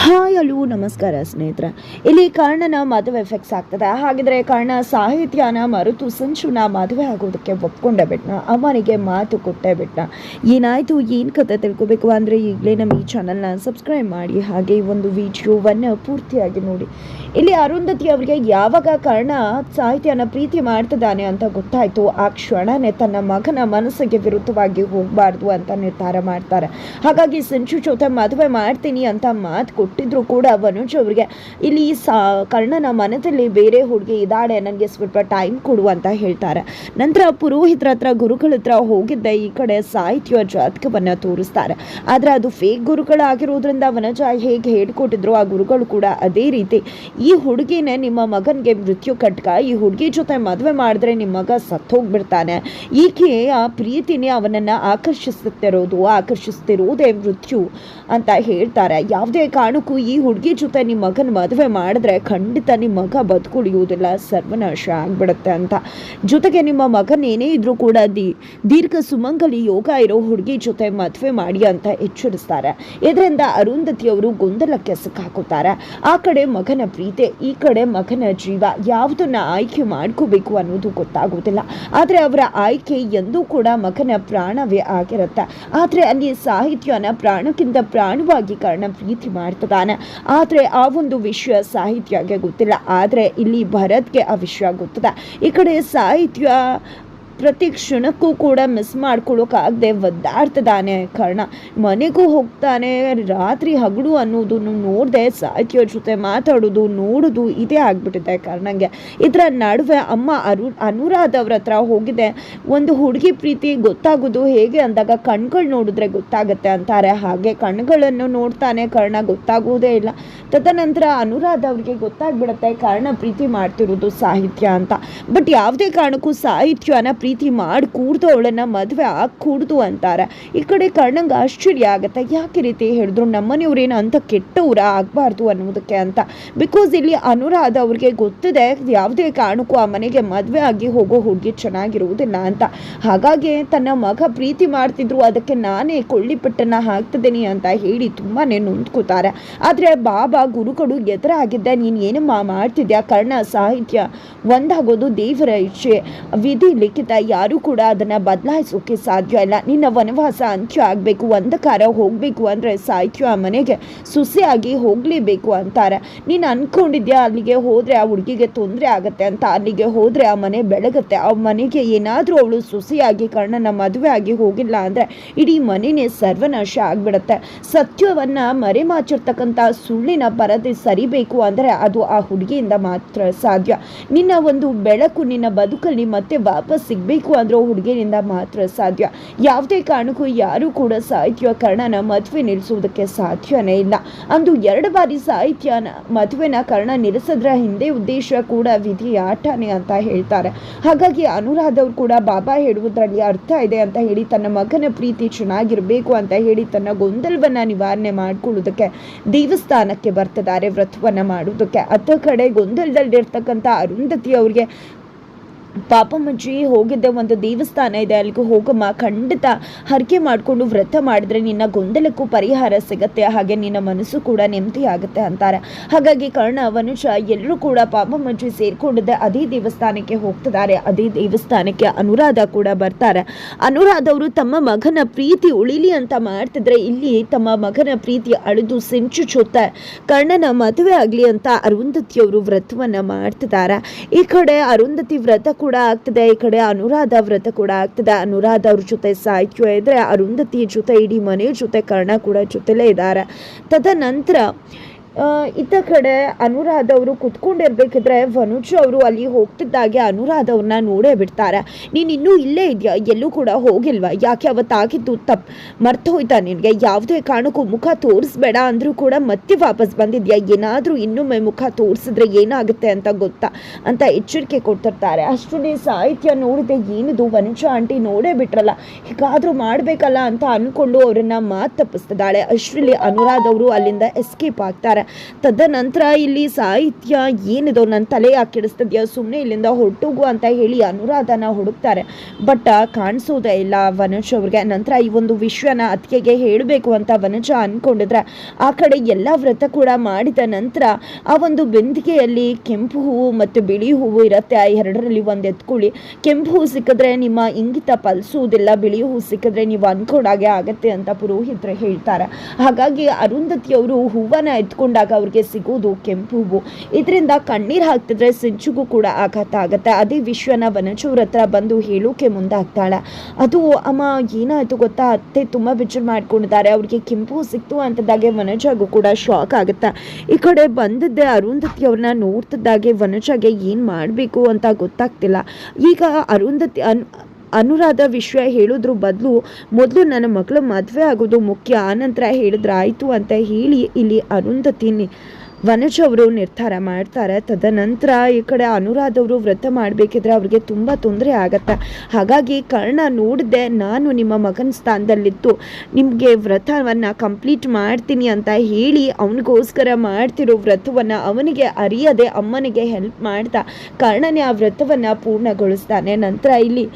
Hi hello ನಮಸ್ಕಾರ ಸ್ನೇಹಿತರೆ. ಇಲ್ಲಿ ಕರ್ಣನ ಮದುವೆ ಫಿಕ್ಸ್ ಆಗ್ತದೆ. ಹಾಗಿದ್ರೆ ಕರ್ಣ ಸಾಹಿತ್ಯನ ಮರುತು ಸಂಚುನ ಮದುವೆ ಆಗೋದಕ್ಕೆ ಒಪ್ಕೊಂಡೇ ಬಿಟ್ನ. ಅಮ್ಮನಿಗೆ ಮಾತು ಕೊಟ್ಟೇ ಬಿಟ್ನ. ಏನಾಯಿತು? ಏನು ಕತೆ ತಿಳ್ಕೊಬೇಕು? ಅಂದರೆ ಈಗಲೇ ನಮ್ಮ ಈ ಚಾನಲ್ನ ಸಬ್ಸ್ಕ್ರೈಬ್ ಮಾಡಿ, ಹಾಗೆ ಈ ಒಂದು ವಿಡಿಯೋವನ್ನು ಪೂರ್ತಿಯಾಗಿ ನೋಡಿ. ಇಲ್ಲಿ ಅರುಂಧತಿ ಅವರಿಗೆ ಯಾವಾಗ ಕರ್ಣ ಸಾಹಿತ್ಯನ ಪ್ರೀತಿ ಮಾಡ್ತಿದ್ದಾನೆ ಅಂತ ಗೊತ್ತಾಯಿತು. ಆ ಕ್ಷಣನೇ ತನ್ನ ಮಗನ ಮನಸ್ಸಿಗೆ ವಿರುದ್ಧವಾಗಿ ಹೋಗಬಾರ್ದು ಅಂತ ನಿರ್ಧಾರ ಮಾಡ್ತಾರೆ. ಹಾಗಾಗಿ ಸಂಚು ಜೊತೆ ಮದುವೆ ಮಾಡ್ತೀನಿ ಅಂತ ಮಾತು ಕೊಟ್ಟಿದ್ರು ಕೂಡ ವನುಜ್ ಅವರಿಗೆ. ಇಲ್ಲಿ ಸಾ, ಕರ್ಣನ ಮನದಲ್ಲಿ ಬೇರೆ ಹುಡುಗಿ ಇದ್ದಾಳೆ, ನನಗೆ ಸ್ವಲ್ಪ ಟೈಮ್ ಕೊಡು ಅಂತ ಹೇಳ್ತಾರೆ. ನಂತರ ಪುರೋಹಿತರ ಹತ್ರ, ಗುರುಗಳ ಹತ್ರ ಹೋಗಿದ್ದ ಈ ಕಡೆ ಸಾಹಿತ್ಯ ಜಾತಕವನ್ನು ತೋರಿಸ್ತಾರೆ. ಆದರೆ ಅದು ಫೇಕ್ ಗುರುಗಳಾಗಿರೋದ್ರಿಂದ ವನಜ ಹೇಗೆ ಹೇಳ್ಕೊಟ್ಟಿದ್ರು, ಆ ಗುರುಗಳು ಕೂಡ ಅದೇ ರೀತಿ. ಈ ಹುಡುಗಿನೇ ನಿಮ್ಮ ಮಗನಿಗೆ ಮೃತ್ಯು ಕಟ್ಕ, ಈ ಹುಡುಗಿ ಜೊತೆ ಮದುವೆ ಮಾಡಿದ್ರೆ ನಿಮ್ಮ ಮಗ ಸತ್ತೋಗ್ಬಿಡ್ತಾನೆ. ಈಕೆ ಆ ಪ್ರೀತಿನೇ ಅವನನ್ನು ಆಕರ್ಷಿಸುತ್ತಿರೋದು ಆಕರ್ಷಿಸ್ತಿರೋದೇ ಮೃತ್ಯು ಅಂತ ಹೇಳ್ತಾರೆ. ಯಾವುದೇ ಕಾರಣಕ್ಕೂ ಈ ಹುಡುಗಿ ಜೊತೆ ನಿಮ್ಮ ಮಗನ ಮದುವೆ ಮಾಡಿದ್ರೆ ಖಂಡಿತ ನಿಮ್ಮ ಮಗ ಬದುಕುಳಿಯುವುದಿಲ್ಲ, ಸರ್ವನಾಶ ಆಗ್ಬಿಡುತ್ತೆ ಅಂತ. ಜೊತೆಗೆ ನಿಮ್ಮ ಮಗನ ಏನೇ ಇದ್ರೂ ಕೂಡ ದಿ, ದೀರ್ಘ ಸುಮಂಗಲಿ ಯೋಗ ಇರೋ ಹುಡುಗಿ ಜೊತೆ ಮದುವೆ ಮಾಡಿ ಅಂತ ಎಚ್ಚರಿಸ್ತಾರೆ. ಇದರಿಂದ ಅರುಂಧತಿಯವರು ಗೊಂದಲಕ್ಕೆ ಸಿಕ್ಕಾಕೋತಾರೆ ಆ ಕಡೆ ಮಗನ ಪ್ರೀತಿ, ಈ ಕಡೆ ಮಗನ ಜೀವ, ಯಾವುದನ್ನ ಆಯ್ಕೆ ಮಾಡ್ಕೋಬೇಕು ಅನ್ನೋದು ಗೊತ್ತಾಗೋದಿಲ್ಲ. ಆದರೆ ಅವರ ಆಯ್ಕೆ ಎಂದೂ ಕೂಡ ಮಗನ ಪ್ರಾಣವೇ ಆಗಿರುತ್ತೆ. ಆದರೆ ಅಲ್ಲಿ ಸಾಹಿತ್ಯನ ಪ್ರಾಣಕ್ಕಿಂತ ಪ್ರಾಣವಾಗಿ ಕಾರಣ ಪ್ರೀತಿ ಮಾಡ್ತದಾನೆ ಆದರೆ ಆ ಒಂದು ವಿಷಯ ಸಾಹಿತ್ಯಗೆ ಗೊತ್ತಿಲ್ಲ. ಆದರೆ ಇಲ್ಲಿ ಭರತ್ಗೆ ಆ ವಿಷಯ ಗೊತ್ತಿದೆ. ಈ ಕಡೆ ಸಾಹಿತ್ಯ ಪ್ರತಿ ಕ್ಷಣಕ್ಕೂ ಕೂಡ ಮಿಸ್ ಮಾಡ್ಕೊಳ್ಳೋಕ್ಕಾಗದೆ ಒದ್ದಾಡ್ತದಾನೆ ಕರ್ಣ. ಮನೆಗೂ ಹೋಗ್ತಾನೆ, ರಾತ್ರಿ ಹಗಲು ಅನ್ನೋದನ್ನು ನೋಡದೆ ಸಾಹಿತ್ಯ ಜೊತೆ ಮಾತಾಡೋದು, ನೋಡೋದು ಇದೇ ಆಗ್ಬಿಟ್ಟಿದೆ ಕರ್ಣಂಗೆ. ಇದರ ನಡುವೆ ಅಮ್ಮ ಅರು, ಅನುರಾಧ ಅವ್ರ ಹತ್ರ ಹೋಗಿದೆ. ಒಂದು ಹುಡುಗಿ ಪ್ರೀತಿ ಗೊತ್ತಾಗೋದು ಹೇಗೆ ಅಂದಾಗ ಕಣ್ಗಳು ನೋಡಿದ್ರೆ ಗೊತ್ತಾಗುತ್ತೆ ಅಂತಾರೆ. ಹಾಗೆ ಕಣ್ಗಳನ್ನು ನೋಡ್ತಾನೆ ಕರ್ಣ ಗೊತ್ತಾಗೋದೇ ಇಲ್ಲ. ತದನಂತರ ಅನುರಾಧ ಅವ್ರಿಗೆ ಗೊತ್ತಾಗ್ಬಿಡುತ್ತೆ ಕರ್ಣ ಪ್ರೀತಿ ಮಾಡ್ತಿರೋದು ಸಾಹಿತ್ಯ ಅಂತ. ಬಟ್ ಯಾವುದೇ ಕಾರಣಕ್ಕೂ ಸಾಹಿತ್ಯನ ಪ್ರೀತಿ ಮಾಡಿ ಕೂಡ್ದು ಅವಳನ್ನ ಮದುವೆ ಆಗಿ ಕೂಡ್ದು ಅಂತಾರೆ. ಈ ಕಡೆ ಕರ್ಣಂಗೆ ಆಶ್ಚರ್ಯ ಆಗುತ್ತೆ. ಯಾಕೆ ರೀತಿ ಹೇಳಿದ್ರು? ನಮ್ಮನೆಯವ್ರೇನು ಅಂತ ಕೆಟ್ಟವ್ರ ಆಗಬಾರ್ದು ಅನ್ನೋದಕ್ಕೆ ಅಂತ. ಬಿಕಾಸ್ ಇಲ್ಲಿ ಅನುರಾಧ ಅವ್ರಿಗೆ ಗೊತ್ತಿದೆ, ಯಾವುದೇ ಕಾರಣಕ್ಕೂ ಆ ಮನೆಗೆ ಮದುವೆ ಆಗಿ ಹೋಗೋ ಹುಡುಗಿ ಚೆನ್ನಾಗಿರುವುದಿಲ್ಲ ಅಂತ. ಹಾಗಾಗಿ ತನ್ನ ಮಗ ಪ್ರೀತಿ ಮಾಡ್ತಿದ್ರು, ಅದಕ್ಕೆ ನಾನೇ ಕೊಳ್ಳಿಪಟ್ಟನ ಹಾಕ್ತಿದ್ದೀನಿ ಅಂತ ಹೇಳಿ ತುಂಬಾ ನೊಂದ್ಕೋತಾರೆ. ಆದರೆ ಬಾಬಾ ಗುರುಗಳು ಎದುರಾಗಿದ್ದೆ ನೀನು ಏನಮ್ಮ ಮಾಡ್ತಿದ್ಯಾ? ಕರ್ಣ ಸಾಹಿತ್ಯ ಒಂದಾಗೋದು ದೇವರ ಇಚ್ಛೆ. ವಿಧಿ ಲಿಖಿತ ಯಾರೂ ಕೂಡ ಅದನ್ನು ಬದಲಾಯಿಸೋಕೆ ಸಾಧ್ಯ ಇಲ್ಲ. ನಿನ್ನ ವನವಾಸ ಅಂತ್ಯ ಆಗಬೇಕು, ಅಂಧಕಾರ ಹೋಗಬೇಕು ಅಂದರೆ ಸಾಹಿತ್ಯ ಆ ಮನೆಗೆ ಸುಸಿಯಾಗಿ ಹೋಗಲೇಬೇಕು ಅಂತಾರೆ. ನೀನು ಅಂದ್ಕೊಂಡಿದ್ಯಾ ಅಲ್ಲಿಗೆ ಹೋದರೆ ಆ ಹುಡುಗಿಗೆ ತೊಂದರೆ ಆಗುತ್ತೆ ಅಂತ? ಅಲ್ಲಿಗೆ ಹೋದರೆ ಆ ಮನೆ ಬೆಳಗುತ್ತೆ. ಆ ಮನೆಗೆ ಏನಾದರೂ ಅವಳು ಸುಸಿಯಾಗಿ ಕರ್ಣನ ಮದುವೆ ಆಗಿ ಹೋಗಿಲ್ಲ ಅಂದರೆ ಇಡೀ ಮನೆನೇ ಸರ್ವನಾಶ ಆಗಿಬಿಡುತ್ತೆ. ಸತ್ಯವನ್ನು ಮರೆಮಾಚಿರ್ತಕ್ಕಂಥ ಸುಳ್ಳಿನ ಪರದೆ ಸರಿಬೇಕು ಅಂದರೆ ಅದು ಆ ಹುಡುಗಿಯಿಂದ ಮಾತ್ರ ಸಾಧ್ಯ. ನಿನ್ನ ಒಂದು ಬೆಳಕು ನಿನ್ನ ಬದುಕಲ್ಲಿ ಮತ್ತೆ ವಾಪಸ್ ಸಿಗಬೇಕು ಅಂದ್ರೂ ಹುಡುಗಿನಿಂದ ಮಾತ್ರ ಸಾಧ್ಯ. ಯಾವುದೇ ಕಾರಣಕ್ಕೂ ಯಾರು ಕೂಡ ಸಾಹಿತ್ಯ ಕರ್ಣನ ಮದುವೆ ನಿಲ್ಲಿಸುವುದಕ್ಕೆ ಸಾಧ್ಯನೇ ಇಲ್ಲ. ಅಂದು ಎರಡು ಬಾರಿ ಸಾಹಿತ್ಯನ ಮದುವೆನ ಕರ್ಣ ನಿಲ್ಲಿಸಿದ್ರ ಹಿಂದೆ ಉದ್ದೇಶ ಕೂಡ ವಿಧಿ ಆಟನೇ ಅಂತ ಹೇಳ್ತಾರೆ. ಹಾಗಾಗಿ ಅನುರಾಧ ಅವ್ರು ಕೂಡ ಬಾಬಾ ಹೇಳುವುದರಲ್ಲಿ ಅರ್ಥ ಇದೆ ಅಂತ ಹೇಳಿ ತನ್ನ ಮಗನ ಪ್ರೀತಿ ಚೆನ್ನಾಗಿರಬೇಕು ಅಂತ ಹೇಳಿ ತನ್ನ ಗೊಂದಲವನ್ನ ನಿವಾರಣೆ ಮಾಡಿಕೊಳ್ಳುವುದಕ್ಕೆ ದೇವಸ್ಥಾನಕ್ಕೆ ಬರ್ತಿದ್ದಾರೆ, ವ್ರತವನ್ನ ಮಾಡುವುದಕ್ಕೆ. ಅತ್ತ ಕಡೆ ಗೊಂದಲದಲ್ಲಿರ್ತಕ್ಕಂಥ ಅರುಂಧತಿ ಅವ್ರಿಗೆ ಪಾಪಮ್ಮಜ್ಜಿ ಹೋಗಿದ್ದೆ ಒಂದು ದೇವಸ್ಥಾನ ಇದೆ, ಅಲ್ಲಿಗೆ ಹೋಗಮ್ಮ. ಖಂಡಿತ ಹರಕೆ ಮಾಡಿಕೊಂಡು ವ್ರತ ಮಾಡಿದ್ರೆ ನಿನ್ನ ಗೊಂದಲಕ್ಕೂ ಪರಿಹಾರ ಸಿಗತ್ತೆ, ಹಾಗೆ ನಿನ್ನ ಮನಸ್ಸು ಕೂಡ ನೆಮ್ಮದಿ ಆಗುತ್ತೆ ಅಂತಾರೆ. ಹಾಗಾಗಿ ಕರ್ಣ ವನುಷ ಎಲ್ಲರೂ ಕೂಡ ಪಾಪಮ್ಮಜ್ಜಿ ಸೇರಿಕೊಂಡಿದ್ದೆ, ಅದೇ ದೇವಸ್ಥಾನಕ್ಕೆ ಹೋಗ್ತಿದ್ದಾರೆ, ಅದೇ ದೇವಸ್ಥಾನಕ್ಕೆ ಅನುರಾಧ ಕೂಡ ಬರ್ತಾರೆ. ಅನುರಾಧ ಅವರು ತಮ್ಮ ಮಗನ ಪ್ರೀತಿ ಉಳಿಲಿ ಅಂತ ಮಾಡ್ತಿದ್ರೆ ಇಲ್ಲಿ ತಮ್ಮ ಮಗನ ಪ್ರೀತಿ ಅಳಿದು ಸಿಂಚು ಚುತ್ತ. ಕರ್ಣನ ಮದುವೆ ಆಗಲಿ ಅಂತ ಅರುಂಧತಿಯವರು ವ್ರತವನ್ನು ಮಾಡ್ತಿದ್ದಾರೆ. ಈ ಕಡೆ ಅರುಂಧತಿ ವ್ರತ ಕೂಡ ಆಗ್ತದೆ. ಈ ಕಡೆ ಅನುರಾಧ ವ್ರತ ಕೂಡ ಆಗ್ತದೆ. ಅನುರಾಧ ಅವ್ರ ಜೊತೆ ಸಾಹಿತ್ಯ ಇದ್ರೆ ಅರುಂಧತಿ ಜೊತೆ, ಇಡೀ ಮನೆ ಜೊತೆ ಕರ್ಣ ಕೂಡ ಜೊತೆಲೇ ಇದ್ದಾರೆ. ತದನಂತರ ಇತ್ತ ಕಡೆ ಅನುರಾಧ ಅವರು ಕುತ್ಕೊಂಡಿರ್ಬೇಕಿದ್ರೆ ವನುಜ್ ಅವರು ಅಲ್ಲಿ ಹೋಗ್ತಿದ್ದಾಗೆ ಅನುರಾಧ ಅವ್ರನ್ನ ನೋಡೇ ಬಿಡ್ತಾರೆ. ನೀನು ಇನ್ನೂ ಇಲ್ಲೇ ಇದೆಯಾ? ಎಲ್ಲೂ ಕೂಡ ಹೋಗಿಲ್ವಾ? ಯಾಕೆ ಅವತ್ತಾಗಿದ್ದು ತಪ್ಪು ಮರ್ತು ಹೋಯ್ತಾ ನಿನಗೆ? ಯಾವುದೇ ಕಾರಣಕ್ಕೂ ಮುಖ ತೋರಿಸ್ಬೇಡ ಅಂದರೂ ಕೂಡ ಮತ್ತೆ ವಾಪಸ್ ಬಂದಿದ್ಯಾ? ಏನಾದರೂ ಇನ್ನೊಮ್ಮೆ ಮುಖ ತೋರಿಸಿದ್ರೆ ಏನಾಗುತ್ತೆ ಅಂತ ಗೊತ್ತಾ? ಅಂತ ಎಚ್ಚರಿಕೆ ಕೊಡ್ತಿರ್ತಾರೆ. ಅಷ್ಟರಲ್ಲಿ ಸಾಹಿತ್ಯ ನೋಡಿದೆ ಏನಿದು? ವನುಜ ಆಂಟಿ ನೋಡೇ ಬಿಟ್ರಲ್ಲ. ಹೀಗಾದರೂ ಮಾಡಬೇಕಲ್ಲ ಅಂತ ಅಂದ್ಕೊಂಡು ಅವರನ್ನ ಮಾತು ತಪ್ಪಿಸ್ತಿದ್ದಾಳೆ. ಅಷ್ಟರಲ್ಲಿ ಅನುರಾಧ ಅವರು ಅಲ್ಲಿಂದ ಎಸ್ಕೇಪ್ ಆಗ್ತಾರೆ. ತದನಂತರ ಇಲ್ಲಿ ಸಾಹಿತ್ಯ ಏನಿದೋ ನನ್ನ ತಲೆ ಯಾಕೆ ಕೆಡಿಸ್ತದ್ಯಾ ಸುಮ್ಮನೆ ಇಲ್ಲಿಂದ ಹೊರಟೋಗು ಅಂತ ಹೇಳಿ ಅನುರಾಧನ ಹುಡುಕ್ತಾರೆ. ಬಟ್ ಕಾಣಿಸೋದೇ ಇಲ್ಲ ವನಜ ಅವ್ರಿಗೆ. ನಂತರ ಈ ಒಂದು ವಿಷಯನ ಅತ್ತಿಗೆಗೆ ಹೇಳಬೇಕು ಅಂತ ವನಜ ಅಂದ್ಕೊಂಡಿದ್ರೆ ಆ ಕಡೆ ಎಲ್ಲ ವ್ರತ ಕೂಡ ಮಾಡಿದ ನಂತರ ಆ ಒಂದು ಬೆಂದಿಗೆಯಲ್ಲಿ ಕೆಂಪು ಹೂವು ಮತ್ತು ಬಿಳಿ ಹೂವು ಇರುತ್ತೆ. ಆ ಎರಡರಲ್ಲಿ ಒಂದು ಎತ್ಕೊಳ್ಳಿ. ಕೆಂಪು ಹೂವು ಸಿಕ್ಕಿದ್ರೆ ನಿಮ್ಮ ಇಂಗಿತ ಪಲ್ಸುವುದಿಲ್ಲ ಬಿಳಿ ಹೂವು ಸಿಕ್ಕಿದ್ರೆ ನೀವು ಅಂದ್ಕೊಂಡಾಗೆ ಆಗತ್ತೆ ಅಂತ ಪುರೋಹಿತರು ಹೇಳ್ತಾರೆ. ಹಾಗಾಗಿ ಅರುಂಧತಿಯವರು ಹೂವನ್ನ ಎತ್ಕೊಂಡಾಗ ಅವ್ರಿಗೆ ಸಿಗೋದು ಕೆಂಪು ಹೂವು. ಇದರಿಂದ ಕಣ್ಣೀರು ಹಾಕ್ತಿದ್ರೆ ಸಿಂಚುಗೂ ಕೂಡ ಆಘಾತ ಆಗುತ್ತೆ. ಅದೇ ವಿಶ್ವನ ವನಚೂರ್ ಹತ್ರ ಬಂದು ಹೇಳೋಕೆ ಮುಂದಾಗ್ತಾಳೆ. ಅದು ಅಮ್ಮ, ಏನಾಯಿತು ಗೊತ್ತಾ? ಅತ್ತೆ ತುಂಬ ಬಿಚ್ಚು ಮಾಡ್ಕೊಂಡಿದ್ದಾರೆ. ಅವ್ರಿಗೆ ಕೆಂಪು ಸಿಕ್ತು ಅಂತದಾಗೆ ವನಜಾಗೂ ಕೂಡ ಶಾಕ್ ಆಗುತ್ತೆ. ಈ ಕಡೆ ಬಂದಿದ್ದೆ ಅರುಂಧತಿ ಅವ್ರನ್ನ ನೋಡ್ತಿದ್ದಾಗೆ ವನಜಾಗೆ ಏನು ಮಾಡಬೇಕು ಅಂತ ಗೊತ್ತಾಗ್ತಿಲ್ಲ. ಈಗ ಅರುಂಧತಿ ಅನುರಾಧ ವಿಷಯ ಹೇಳೋದ್ರ ಬದಲು ಮೊದಲು ನನ್ನ ಮಗಳ ಮದುವೆ ಆಗೋದು ಮುಖ್ಯ, ಆನಂತರ ಹೇಳಿದ್ರೆ ಆಯಿತು ಅಂತ ಹೇಳಿ ಇಲ್ಲಿ ಅರುಂಧತಿನಿ ವನಜ ಅವರು ನಿರ್ಧಾರ ಮಾಡ್ತಾರೆ. ತದನಂತರ ಈ ಕಡೆ ಅನುರಾಧ ಅವರು ವ್ರತ ಮಾಡಬೇಕಿದ್ರೆ ಅವ್ರಿಗೆ ತುಂಬ ತೊಂದರೆ ಆಗತ್ತೆ. ಹಾಗಾಗಿ ಕರ್ಣ ನೋಡಿದೆ, ನಾನು ನಿಮ್ಮ ಮಗನ ಸ್ಥಾನದಲ್ಲಿತ್ತು ನಿಮಗೆ ವ್ರತವನ್ನು ಕಂಪ್ಲೀಟ್ ಮಾಡ್ತೀನಿ ಅಂತ ಹೇಳಿ ಅವನಿಗೋಸ್ಕರ ಮಾಡ್ತಿರೋ ವ್ರತವನ್ನು ಅವನಿಗೆ ಅರಿಯದೆ ಅಮ್ಮನಿಗೆ ಹೆಲ್ಪ್ ಮಾಡ್ತಾ ಕರ್ಣನೇ ಆ ವ್ರತವನ್ನು ಪೂರ್ಣಗೊಳಿಸ್ತಾನೆ. ನಂತರ ಇಲ್ಲಿ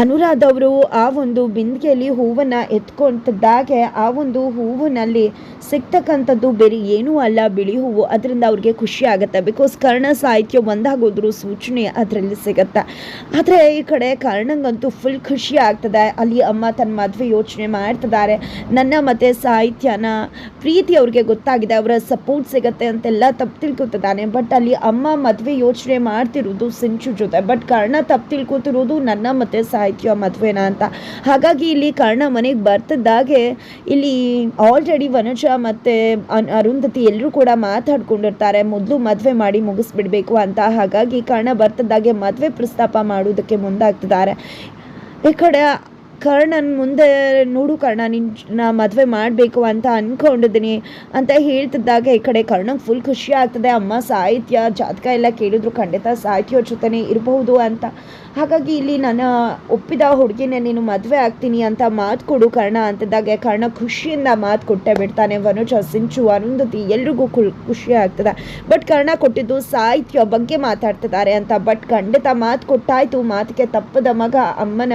ಅನುರಾಧ ಅವರು ಆ ಒಂದು ಬಿಂದಿಗೆಯಲ್ಲಿ ಹೂವನ್ನು ಎತ್ಕೊಂತಿದ್ದಾಗೆ ಆ ಒಂದು ಹೂವಿನಲ್ಲಿ ಸಿಗ್ತಕ್ಕಂಥದ್ದು ಬೇರೆ ಏನೂ ಅಲ್ಲ, ಬಿಳಿ ಹೂವು. ಅದರಿಂದ ಅವ್ರಿಗೆ ಖುಷಿ ಆಗುತ್ತೆ. ಬಿಕಾಸ್ ಕರ್ಣ ಸಾಹಿತ್ಯ ಒಂದಾಗೋದ್ರೂ ಸೂಚನೆ ಅದರಲ್ಲಿ ಸಿಗುತ್ತೆ. ಆದರೆ ಈ ಕಡೆ ಕರ್ಣಂಗಂತೂ ಫುಲ್ ಖುಷಿ ಆಗ್ತದೆ. ಅಲ್ಲಿ ಅಮ್ಮ ತನ್ನ ಮದುವೆ ಯೋಚನೆ ಮಾಡ್ತಿದ್ದಾರೆ. ನನ್ನ ಮತ್ತು ಸಾಹಿತ್ಯನ ಪ್ರೀತಿ ಅವ್ರಿಗೆ ಗೊತ್ತಾಗಿದೆ. ಅವರ ಸಪೋರ್ಟ್ ಸಿಗತ್ತೆ ಅಂತೆಲ್ಲ ತಪ್ಪು ತಿಳ್ಕೊತಿದ್ದಾನೆ. ಬಟ್ ಅಲ್ಲಿ ಅಮ್ಮ ಮದುವೆ ಯೋಚನೆ ಮಾಡ್ತಿರೋದು ಸಿಂಚು ಜೊತೆ. ಬಟ್ ಕರ್ಣ ತಪ್ಪು ತಿಳ್ಕೊತಿರೋದು ನನ್ನ ಮತ್ತು ಸಾಹಿತ್ಯ ಮದುವೆನ ಅಂತ. ಹಾಗಾಗಿ ಇಲ್ಲಿ ಕರ್ಣ ಮನೆಗೆ ಬರ್ತಿದ್ದಾಗೆ ಇಲ್ಲಿ ಆಲ್ರೆಡಿ ವನಜ ಮತ್ತು ಅರುಂಧತಿ ಎಲ್ಲರೂ ಕೂಡ ಮಾತಾಡ್ಕೊಂಡಿರ್ತಾರೆ. ಮೊದಲು ಮದುವೆ ಮಾಡಿ ಮುಗಿಸ್ಬಿಡ್ಬೇಕು ಅಂತ. ಹಾಗಾಗಿ ಕರ್ಣ ಬರ್ತಿದ್ದಾಗೆ ಮದುವೆ ಪ್ರಸ್ತಾಪ ಮಾಡೋದಕ್ಕೆ ಮುಂದಾಗ್ತಿದ್ದಾರೆ. ಈ ಕಡೆ ಕರ್ಣನ್ ಮುಂದೆ ನೋಡು ಕರ್ಣ ನಿನ್ನ ಮದುವೆ ಮಾಡಬೇಕು ಅಂತ ಅಂದ್ಕೊಂಡಿದ್ದೀನಿ ಅಂತ ಹೇಳ್ತಿದ್ದಾಗ ಈ ಕಡೆ ಕರ್ಣಂಗೆ ಫುಲ್ ಖುಷಿ ಆಗ್ತದೆ. ಅಮ್ಮ ಸಾಹಿತ್ಯ, ಜಾತಕ ಎಲ್ಲ ಕೇಳಿದ್ರು ಖಂಡಿತ ಸಾಹಿತ್ಯ ಜೊತೆನೇ ಇರಬಹುದು ಅಂತ. ಹಾಗಾಗಿ ಇಲ್ಲಿ ನನ್ನ ಒಪ್ಪಿದ ಹುಡುಗಿನೇ ನೀನು ಮದುವೆ ಆಗ್ತೀನಿ ಅಂತ ಮಾತು ಕೊಡು ಕರ್ಣ ಅಂತಿದ್ದಾಗ ಕರ್ಣ ಖುಷಿಯಿಂದ ಮಾತು ಕೊಟ್ಟೆ ಬಿಡ್ತಾನೆ ವನುಜ, ಸಿಂಚು, ಅರುಂಧತಿ, ಎಲ್ರಿಗೂ ಖುಷಿ ಆಗ್ತದೆ. ಬಟ್ ಕರ್ಣ ಕೊಟ್ಟಿದ್ದು ಸಾಹಿತ್ಯ ಬಗ್ಗೆ ಮಾತಾಡ್ತಿದ್ದಾರೆ ಅಂತ. ಬಟ್ ಖಂಡಿತ ಮಾತು ಕೊಟ್ಟಾಯ್ತು. ಮಾತಿಗೆ ತಪ್ಪದ ಮಗ ಅಮ್ಮನ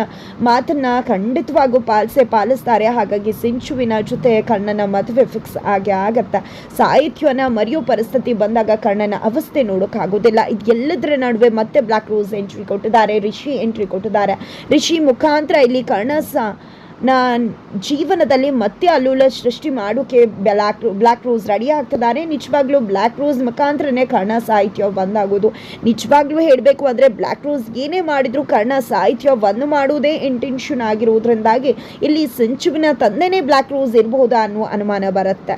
ಮಾತನ್ನ ಖಂಡಿತವಾಗೂ ಪಾಲಿಸೇ ಪಾಲಿಸ್ತಾರೆ. ಹಾಗಾಗಿ ಸಿಂಚುವಿನ ಜೊತೆ ಕರ್ಣನ ಮದುವೆ ಫಿಕ್ಸ್ ಆಗೇ ಆಗತ್ತೆ. ಸಾಹಿತ್ಯನ ಮರೆಯೋ ಪರಿಸ್ಥಿತಿ ಬಂದಾಗ ಕರ್ಣನ ಅವಸ್ಥೆ ನೋಡೋಕ್ಕಾಗೋದಿಲ್ಲ. ಇದು ಎಲ್ಲದರ ನಡುವೆ ಮತ್ತೆ ಬ್ಲ್ಯಾಕ್ ರೋಸ್ ಎಂಟ್ರಿ ಕೊಟ್ಟಿದ್ದಾರೆ. ರಿಷಿ ಎಂಟ್ರಿ ಕೊಟ್ಟಿದ್ದಾರೆ. ರಿಷಿ ಮುಖಾಂತರ ಇಲ್ಲಿ ಕರ್ಣ ನಾನ್ ನಾ ಜೀವನದಲ್ಲಿ ಮತ್ತೆ ಅಲ್ಲೂಲ ಸೃಷ್ಟಿ ಮಾಡೋಕೆ ಬ್ಲ್ಯಾಕ್ ಬ್ಲ್ಯಾಕ್ ರೋಸ್ ರೆಡಿ ಆಗ್ತಿದ್ದಾರೆ. ನಿಜವಾಗ್ಲೂ ಬ್ಲ್ಯಾಕ್ ರೋಸ್ ಮುಖಾಂತರನೇ ಕರ್ಣ ಸಾಹಿತ್ಯ ಬಂದಾಗೋದು ನಿಜವಾಗ್ಲೂ ಹೇಳಬೇಕು ಅಂದರೆ ಬ್ಲ್ಯಾಕ್ ರೋಸ್ ಏನೇ ಮಾಡಿದ್ರು ಕರ್ಣ ಸಾಹಿತ್ಯ ಒಂದು ಮಾಡುವುದೇ ಇಂಟೆನ್ಷನ್ ಆಗಿರೋದ್ರಿಂದಾಗಿ ಇಲ್ಲಿ ಸಂಚುವಿನ ತಂದೆನೇ ಬ್ಲ್ಯಾಕ್ ರೋಸ್ ಇರಬಹುದಾ ಅನ್ನೋ ಅನುಮಾನ ಬರುತ್ತೆ.